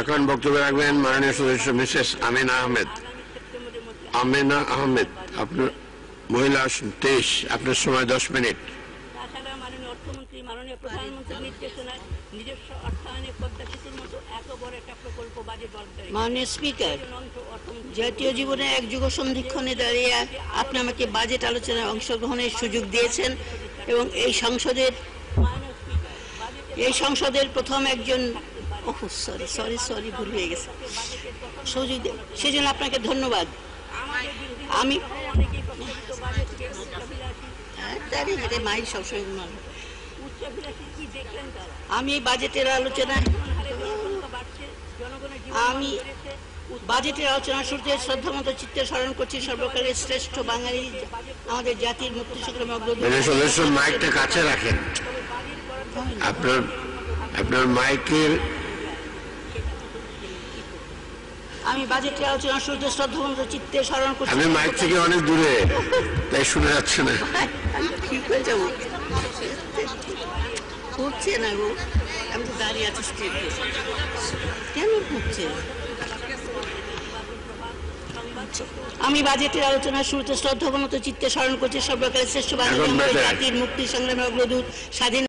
এখন বক্তব্য রাখবেন মাননীয় সদস্য মিসেস আমিনা আহমেদ। আমিনা আহমেদ আপনার মহিলা আসন তেইশ আপনার সময় দশ মিনিট। মাননীয় প্রধানমন্ত্রীর নির্দেশনায় নিজস্ব অর্থায়নে পদ্মা সেতুর মতো এত বড় একটা প্রকল্প বাজেট মাননীয় স্পিকার জাতীয় জীবনে এক যুগ সন্ধিক্ষণে দাঁড়িয়ে আপনি আমাকে বাজেট আলোচনায় অংশগ্রহণের সুযোগ দিয়েছেন এবং এই সংসদের মাননীয় স্পিকার বাজেটের এই সংসদের প্রথম একজন ওহ সরি সরি সরি ভুল হয়ে গেছে। সুযোগ দিয়ে- সেজন্য আপনাকে ধন্যবাদ। আমি হ্যাঁ, মাইল সবসময় আমি বাজেটের আলোচনায় আমি বাজেটের আলোচনা শুরুতে শ্রদ্ধামতো চিত্তে স্মরণ করছি। সর্বকালের শ্রেষ্ঠ বাঙালি আমাদের জাতির মুক্তি সংগ্রামে সদস্য মাইকটা কাছে রাখেন। আপনার আপনার মাইকের আমি বাজেটের আলোচনা শুরুতে শ্রদ্ধামতো চিত্তে স্মরণ করছি। আমি মাইক থেকে অনেক দূরে তাই শুনে যাচ্ছে না। আমি ঠিক হয়ে যাব। ঘুরছে না গো? আমি তো দাঁড়িয়ে আছি কেন ঘুরছে? আমি বাজেটের আলোচনা শুরুতে শ্রদ্ধাবনত চিত্তে স্মরণ করছি। সর্বকালের শ্রেষ্ঠ better. জাতির মুক্তি সংগ্রামে অগ্রদূত স্বাধীন